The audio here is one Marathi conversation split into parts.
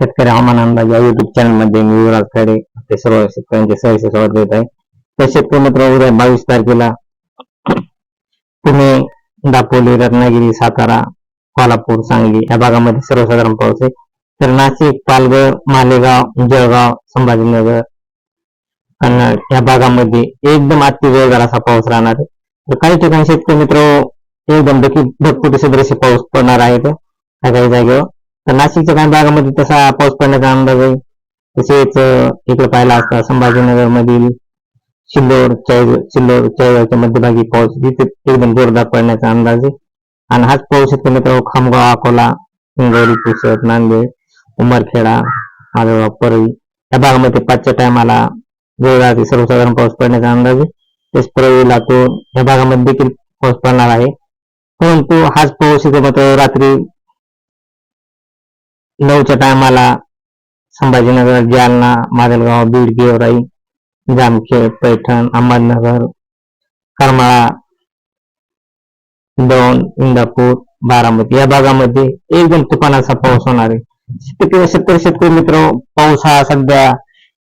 शेतकरी हवामान या युट्यूब चॅनल मध्ये मी युवराज खडे ते सर्व शेतकऱ्यांचे सहर्ष स्वागत देत आहे. तर शेतकरी मित्र, उद्या बावीस तारखेला पुणे, दापोली, रत्नागिरी, सातारा, कोल्हापूर, सांगली या भागामध्ये सर्वसाधारण पाऊस आहे. तर नाशिक, पालघर, मालेगाव, जळगाव, संभाजीनगर, कन्नड या भागामध्ये एकदम अति जोरदार असा पाऊस राहणार आहे. तर काही ठिकाणी शेतकरी मित्र, एकदम देखील भरपूर सदृश्य पाऊस पडणार आहे काही जागेवर तर नाशिकच्या काही भागामध्ये तसा पाऊस पडण्याचा अंदाज आहे. तसेच इकडे पाहिला असता संभाजीनगर मधील सिल्लोड चाळीस सिल्लोड मध्यभागी पाऊस तिथे एकदम जोरदार पडण्याचा अंदाज आहे. आणि हाच पाऊस येतो मित्र खामगाव अकोला हिंगोली पुसद नांदेड उमरखेडा मालेगाव परळी या भागामध्ये पाचच्या टायमाला जोरदार ते सर्वसाधारण पाऊस पडण्याचा अंदाज आहे. तेच परळी लातूर या भागामध्ये देखील पाऊस पडणार आहे. परंतु हाच पाऊस येतो मात्र रात्री नऊच्या टायमाला संभाजीनगर, जालना, माजलगाव, बीड, गेवराई, जामखेड, पैठण, अहमदनगर, करमाळा, दौंड, इंदापूर, बारामती या भागामध्ये एकदम तुफानाचा पाऊस होणार आहे. शेतकरी शेतकरी मित्र, पाऊस हा सध्या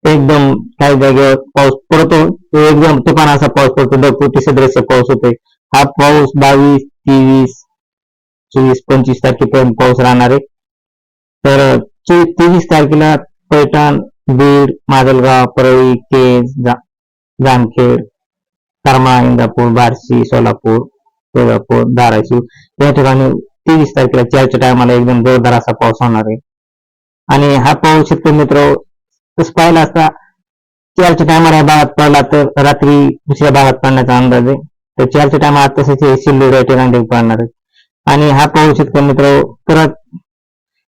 एकदम काही जागेवर पाऊस पडतो. तो एकदम तुफानाचा पाऊस पडतो. ढगफुटी सदृश्य पाऊस होतोय. हा पाऊस बावीस, तेवीस, चोवीस, पंचवीस तारखेपर्यंत पाऊस राहणार आहे. तर तेवीस तारखेला पैठण बीड माजलगाव परळी केज जामखेड करमाळा इंदापूर बार्शी सोलापूर तुळजापूर धाराशिव या ठिकाणी तेवीस तारखेला चारच्या टायमाला एकदम जोरदार असा पाऊस होणार आहे. आणि हा पाऊस शेतकरी मित्र तसं पाहिला असता चारच्या टायमाला भागात पडला तर रात्री दुसऱ्या भागात पडण्याचा अंदाज आहे. तर चारच्या टायमाला तसेच हे सिल्लोड या ठिकाणी पडणार आहे. आणि हा पाऊस शेतकरी मित्र परत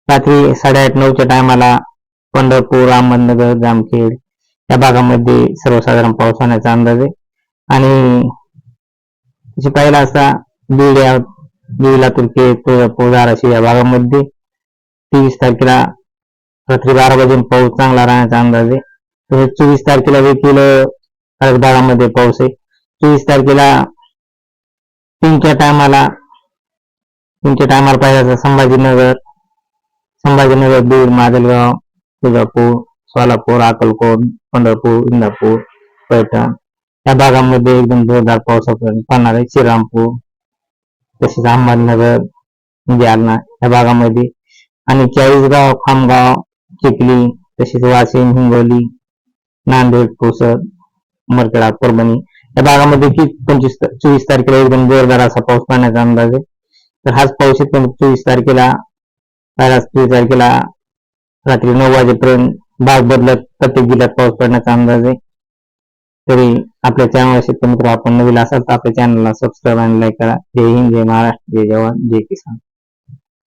रात्री साडेआठ नऊच्या टायमाला पंढरपूर अहमदनगर जामखेड या भागामध्ये सर्वसाधारण पाऊस होण्याचा अंदाज आहे. आणि तसे पाहिला असता बीड या बीड लातूर के तुळजापूर धाराशिव या भागामध्ये तेवीस तारखेला रात्री बारा वाजून पाऊस चांगला राहण्याचा अंदाज आहे. तसेच चोवीस तारखेला देखील काही भागामध्ये पाऊस आहे. चोवीस तारखेला तीनच्या टायमाला तीनच्या टायमाला पाहिजे संभाजीनगर संभाजीनगर, बीड, माजलगाव, तुळजापूर, सोलापूर, अक्कलकोट, पंढरपूर, इंदापूर, पैठण. या भागामध्ये एकदम जोरदार पाऊस पडणार आहे. श्रीरामपूर, तसेच अहमदनगर जालना या भागामध्ये. आणि चाळीसगाव, खामगाव, चिखली, तसेच वाशिम, हिंगोली, नांदेड, पुसद उमरखेडा परभणी या भागामध्ये की पंचवीस, चोवीस तारखेला एकदम जोरदार असा पाऊस पडण्याचा अंदाज आहे. तर हाच पाऊस चोवीस तारखेला पहिला चोवीस तारखेला रात्री नऊ वाजेपर्यंत भाग बदलत प्रत्येक जिल्ह्यात पाऊस पडण्याचा अंदाज आहे. तरी आपल्या चॅनल शेतकरी मित्र आपण नवीन असाल तर आपल्या चॅनलला सबस्क्राईब आणि लाईक करा. जय हिंद जय महाराष्ट्र जय जवान जय किसान.